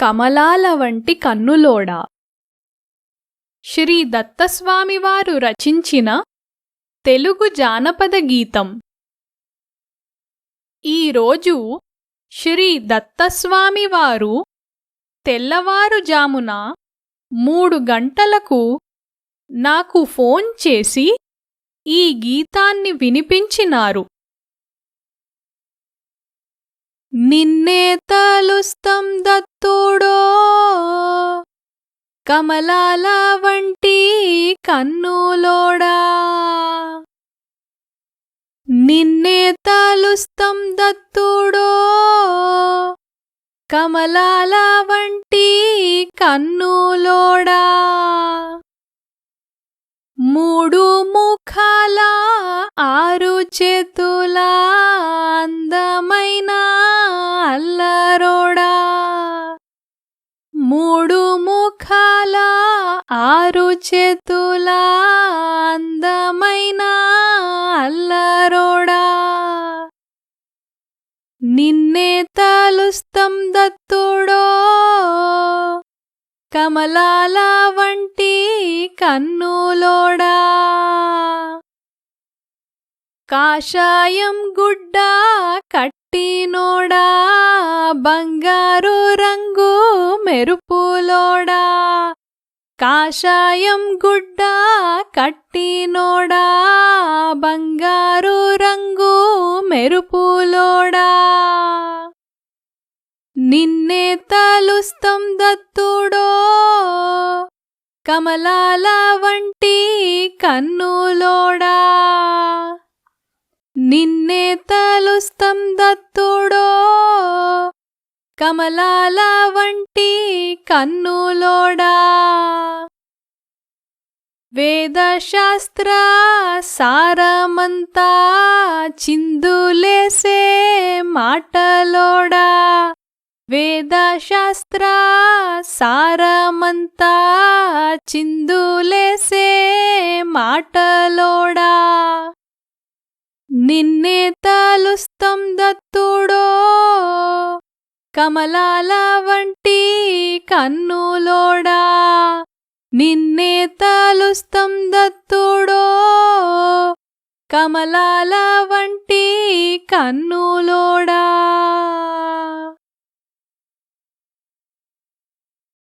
కమలాల వంటి కన్నులోడ. శ్రీ దత్తస్వామివారు రచించిన తెలుగు జానపద గీతం. ఈరోజు శ్రీ దత్తస్వామివారు తెల్లవారుజామున మూడు గంటలకు నాకు ఫోన్ చేసి ఈ గీతాన్ని వినిపించినారు. నిన్నే తలుస్తం దత్తుడో. కమలాల వంటి కన్నులోడా. నిన్నే తలుస్తం దత్తుడో. కమలాల వంటి కన్నులోడా. మూడు ముఖాల ఆరు చేతులా మూడు ముఖాల ఆరు చేతుల అందమైన అల్లరోడా. నిన్నే తలుస్తం దత్తుడో. కమలాల వంటి కన్నులోడా. కాషాయం గుడ్డ కట్టినోడా. బంగారు రంగు మెరుపులోడా కాషాయం గుడ్డ కట్టినోడా బంగారు రంగు మెరుపులోడా. నిన్నే తలుస్తం దత్తుడో కమలాల వంటి కన్నులోడా. నిన్నే తలుస్తం దత్తుడో కమలాల వంటి కన్నులోడా? వేదశాస్త్ర సారమంతా చిందులేసే మాటలోడా? వేదశాస్త్ర సారమంతా చిందులేసే మాటలోడా? నిన్నే తలుస్తం దత్తుడు కమలాల వంటి కన్నులోడా? నిన్నే తలుస్తం దత్తుడో? కమలాల వంటి కన్నులోడా?